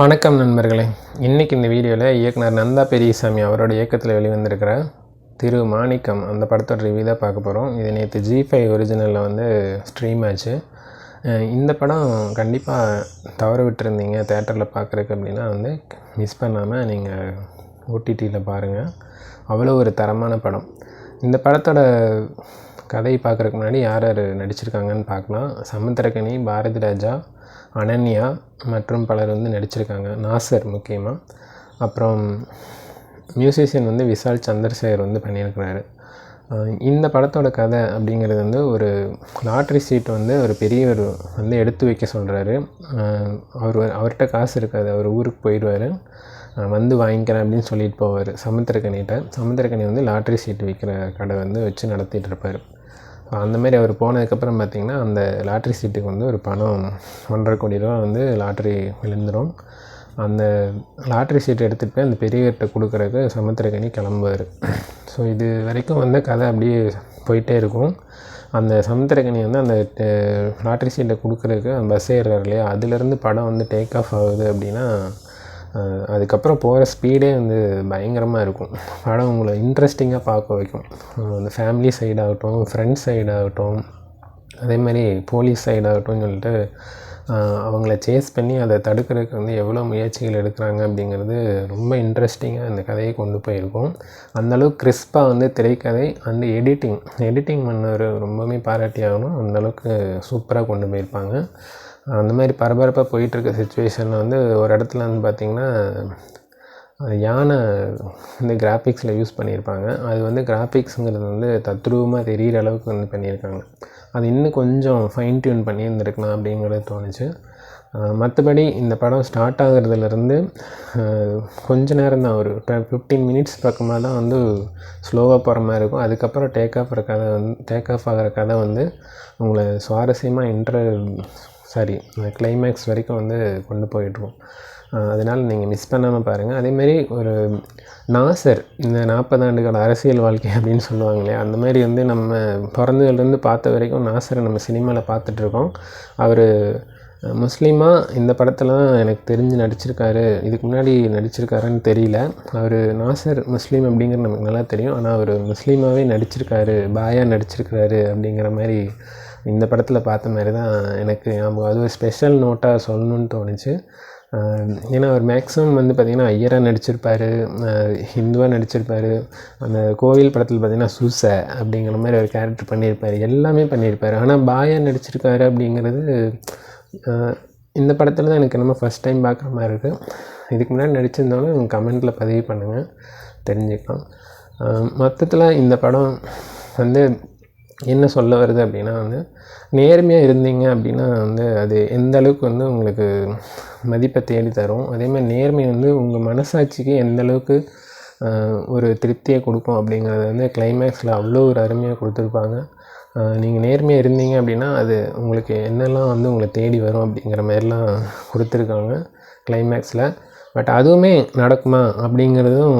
வணக்கம் நண்பர்களே. இன்றைக்கி இந்த வீடியோவில் இயக்குனர் நந்தா பெரியசாமி அவரோட இயக்கத்தில் வெளிவந்திருக்கிற திரு மாணிக்கம் அந்த படத்தோட ரிவ்யூ தான் பார்க்க போகிறோம் இது நேற்று ஜி ஃபைவ் ஒரிஜினலில் வந்து ஸ்ட்ரீம் ஆச்சு. இந்த படம் கண்டிப்பாக தவற விட்டுருந்தீங்க தேட்டரில் பார்க்குறக்கு அப்படின்னா வந்து மிஸ் பண்ணாமல் நீங்கள் ஓடிடியில் பாருங்கள் அவ்வளோ ஒரு தரமான படம். இந்த படத்தோட கதை பார்க்குறக்கு முன்னாடி யார் யார் நடிச்சிருக்காங்கன்னு பார்க்கலாம். சமுத்திரக்கனி பாரதி ராஜா அனன்யா மற்றும் பலர் வந்து நடிச்சிருக்காங்க. நாசர் முக்கியமாக அப்புறம் மியூசிஷியன் வந்து விஷால் சந்திரசேகர் வந்து பண்ணியிருக்கிறாரு. இந்த படத்தோட கதை அப்படிங்கிறது வந்து ஒரு லாட்ரி சீட் வந்து ஒரு பெரியவர் வந்து எடுத்து வைக்க சொல்கிறாரு அவர் அவர்கிட்ட காசு இருக்காது. அவர் ஊருக்கு போயிடுவார். வந்து வாங்கிக்கிறேன் அப்படின்னு சொல்லிட்டு போவார் சமுத்திரக்கணிகிட்ட சமுத்திரக்கணி வந்து லாட்ரி சீட் விற்கிற கடை வந்து வச்சு நடத்திட்டு இருப்பார். அந்த மாதிரி அவர் போனதுக்கப்புறம் பார்த்திங்கன்னா அந்த லாட்ரி சீட்டுக்கு வந்து ஒரு பணம் ஒன்றரை கோடி ரூபா வந்து லாட்ரி விழுந்துடும் அந்த லாட்ரி சீட்டை எடுத்துகிட்டு போய் அந்த பெரியவர்கிட்ட கொடுக்குறக்கு சமுத்திரக்கனி கிளம்புவார். ஸோ இது வரைக்கும் வந்து கதை அப்படியே போயிட்டே இருக்கும். அந்த சமுத்திரக்கனி வந்து அந்த லாட்ரி சீட்டை கொடுக்குறக்கு அந்த பஸ் ஏறுறாரு இல்லையா? அதுலேருந்து படம் வந்து டேக் ஆஃப் ஆகுது அப்படின்னா அதுக்கப்புறம் போகிற ஸ்பீடே வந்து பயங்கரமாக இருக்கும். படம் உங்களை இன்ட்ரெஸ்டிங்காக பார்க்க வைக்கும். அந்த ஃபேமிலி சைடாகட்டும் ஃப்ரெண்ட்ஸ் சைடாகட்டும் அதே மாதிரி போலீஸ் சைடாகட்டும் சொல்லிட்டு அவங்கள சேஸ் பண்ணி அதை தடுக்கிறதுக்கு வந்து எவ்வளோ முயற்சிகள் எடுக்கிறாங்க அப்படிங்கிறது ரொம்ப இன்ட்ரெஸ்டிங்காக இந்த கதையை கொண்டு போயிருக்கும். அந்தளவுக்கு கிறிஸ்பாக வந்து திரைக்கதை அண்டு எடிட்டிங் எடிட்டிங் பண்ணவர் ரொம்பவுமே பாராட்டி ஆகணும். அந்தளவுக்கு சூப்பராக கொண்டு போயிருப்பாங்க. அந்த மாதிரி பரபரப்பாக போயிட்டுருக்க சுச்சுவேஷனில் வந்து ஒரு இடத்துல வந்து பார்த்திங்கன்னா யானை இந்த கிராஃபிக்ஸில் யூஸ் பண்ணியிருப்பாங்க. அது வந்து கிராஃபிக்ஸுங்கிறது வந்து தத்ரூபமாக தெரிகிற அளவுக்கு வந்து பண்ணியிருக்காங்க. அது இன்னும் கொஞ்சம் ஃபைன் டியூன் பண்ணியிருந்துருக்கலாம் அப்படிங்கிறது தோணுச்சு. மற்றபடி இந்த படம் ஸ்டார்ட் ஆகுறதுலேருந்து கொஞ்ச நேரம் தான் ஒரு ஃபிஃப்டீன் மினிட்ஸ் பக்கமாக தான் வந்து ஸ்லோவாக போகிற மாதிரி இருக்கும். அதுக்கப்புறம் டேக் ஆஃப் கதை வந்து டேக் ஆஃப் ஆகிற கதை வந்து உங்களை சுவாரஸ்யமாக இன்ட்ர சாரி கிளைமேக்ஸ் வரைக்கும் வந்து கொண்டு போயிட்டுருவோம் அதனால் நீங்கள் மிஸ் பண்ணாமல் பாருங்கள் அதேமாரி ஒரு நாசர் இந்த நாற்பது ஆண்டுகள் அரசியல் வாழ்க்கை அப்படின்னு சொல்லுவாங்களே அந்த மாதிரி வந்து நம்ம பிறந்ததுலேருந்து பார்த்த வரைக்கும் நாசரை நம்ம சினிமாவில் பார்த்துட்ருக்கோம் அவர் முஸ்லீமாக இந்த படத்தில் தான் எனக்கு தெரிஞ்சு நடிச்சிருக்காரு. இதுக்கு முன்னாடி நடிச்சிருக்காருன்னு தெரியல. அவர் நாசர் முஸ்லீம் அப்படிங்கிறது நமக்கு நல்லா தெரியும். ஆனால் அவர் முஸ்லீமாகவே நடிச்சிருக்காரு பாயாக நடிச்சிருக்காரு அப்படிங்கிற மாதிரி இந்த படத்தில் பார்த்த மாதிரி தான் எனக்கு ஞாபகம். அது ஒரு ஸ்பெஷல் நோட்டாக சொல்லணும்னு தோணுச்சு. ஏன்னா அவர் மேக்ஸிமம் வந்து பார்த்திங்கன்னா ஐயராக நடிச்சிருப்பார் ஹிந்துவாக நடிச்சிருப்பார். அந்த கோவில் படத்தில் பார்த்திங்கன்னா சூச அப்படிங்கிற மாதிரி ஒரு கேரக்டர் பண்ணியிருப்பார். எல்லாமே பண்ணியிருப்பார். ஆனால் பாயா நடிச்சிருக்காரு அப்படிங்கிறது இந்த படத்தில் தான் எனக்கு என்னமோ ஃபஸ்ட் டைம் பார்க்குற மாதிரி இருக்குது இதுக்கு முன்னாடி நடிச்சிருந்தாலும் கமெண்ட்டில் பதிவு பண்ணுங்கள் தெரிஞ்சுக்கலாம். மொத்தத்தில் இந்த படம் வந்து என்ன சொல்ல வருது அப்படின்னா வந்து நேர்மையாக இருந்தீங்க அப்படின்னா வந்து அது எந்த அளவுக்கு வந்து உங்களுக்கு மதிப்பை தேடி தரும். அதேமாதிரி நேர்மை வந்து உங்கள் மனசாட்சிக்கு எந்த அளவுக்கு ஒரு திருப்தியை கொடுக்கும் அப்படிங்கிறத வந்து கிளைமேக்ஸில் அவ்வளோ ஒரு அருமையாக கொடுத்துருப்பாங்க. நீங்கள் நேர்மையாக இருந்தீங்க அப்படின்னா அது உங்களுக்கு என்னெல்லாம் வந்து உங்களை தேடி வரும் அப்படிங்கிற மாதிரிலாம் கொடுத்துருக்காங்க கிளைமேக்ஸில் பட் அதுவுமே நடக்குமா அப்படிங்கிறதும்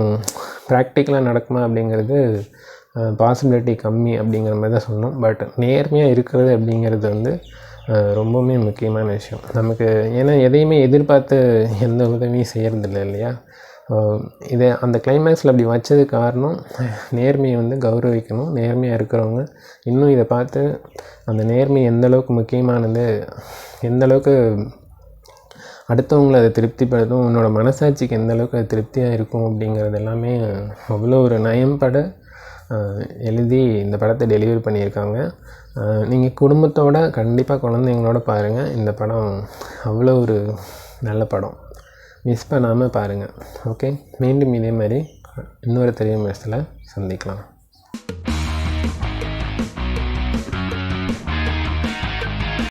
ப்ராக்டிக்கலாக நடக்குமா அப்படிங்கிறது பாசிபிலிட்டி கம்மி அப்படிங்கிற மாதிரி தான் சொன்னோம் பட் நேர்மையாக இருக்கிறது அப்படிங்கிறது வந்து ரொம்பவுமே முக்கியமான விஷயம். நமக்கு ஏன்னா எதையுமே எதிர்பார்த்து எந்த உதவியும் செய்கிறதில்ல இல்லையா? இதை அந்த கிளைமேக்ஸில் அப்படி வச்சது காரணம் நேர்மையை வந்து கௌரவிக்கணும். நேர்மையாக இருக்கிறவங்க இன்னும் இதை பார்த்து அந்த நேர்மை எந்தளவுக்கு முக்கியமானது எந்தளவுக்கு அடுத்தவங்களை அதை திருப்திப்படுத்தும் உன்னோட மனசாட்சிக்கு எந்தளவுக்கு அது திருப்தியாக இருக்கும் அப்படிங்கிறது எல்லாமே அவ்வளோ ஒரு நயம்பட எழுதி இந்த படத்தை டெலிவரி பண்ணியிருக்காங்க. நீங்கள் குடும்பத்தோடு கண்டிப்பாக குழந்தைங்களோட பாருங்கள் இந்த படம் அவ்வளோ ஒரு நல்ல படம். மிஸ் பண்ணாமல் பாருங்கள் ஓகே மீண்டும் இதே மாதிரி இன்னொரு தெரிய மாதத்தில் சந்திக்கலாம்.